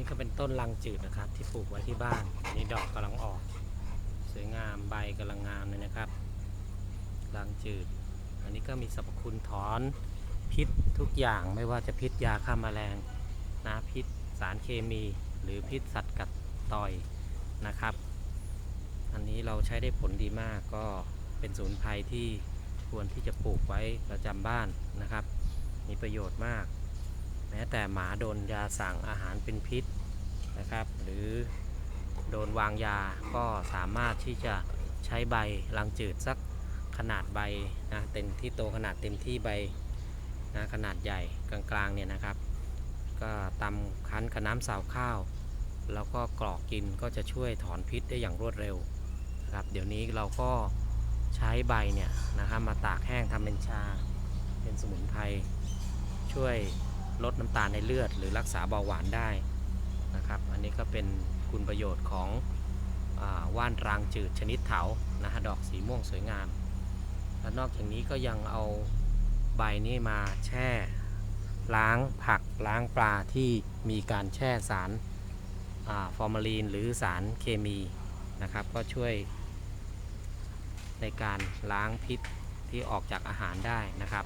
นี่ก็เป็นต้นลังจืดนะครับ ที่ปลูกไว้ที่บ้านอันนี่ดอกกำลังออก สวยงามใบกำลังงามเลยนะครับ ลังจืด อันนี้ก็มีสรรพคุณถอนพิษทุกอย่างไม่ว่าจะพิษยาฆ่าแมลงนะพิษสารเคมี หรือพิษสัตว์กัดต่อยนะครับ อันนี้เราใช้ได้ผลดีมากก็เป็นสมุนไพรที่ควรที่จะปลูกไว้ประจำบ้านนะครับ มีประโยชน์มาก แม้แต่หมาโดนยาสั่งอาหารเป็นพิษนะครับ หรือโดนวางยาก็สามารถที่จะใช้ใบลังจืดสักขนาดใบนะเต็มที่โตขนาดเต็มที่ใบนะขนาดใหญ่กลางๆเนี่ยนะครับ ก็ตำคั้นกับน้ำสาวข้าว แล้วก็กรอกกินก็จะช่วยถอนพิษได้อย่างรวดเร็วนะครับ เดี๋ยวนี้เราก็ใช้ใบเนี่ยนะครับมาตากแห้งทำเป็นชา เป็นสมุนไพรช่วย ลดน้ำตาลในเลือด หรือรักษาเบาหวานได้นะครับ อันนี้ก็เป็นคุณประโยชน์ของอว่านรางจืดชนิดเถานะฮะดอกสีม่วงสวยงาม และนอกจากนี้ก็ยังเอาใบนี้มาแช่ ล้างผักล้างปลาที่มีการแช่สารอาฟอร์มาลีนหรือสารเคมีนะครับ ก็ช่วยในการล้างพิษที่ออกจากอาหารได้นะครับ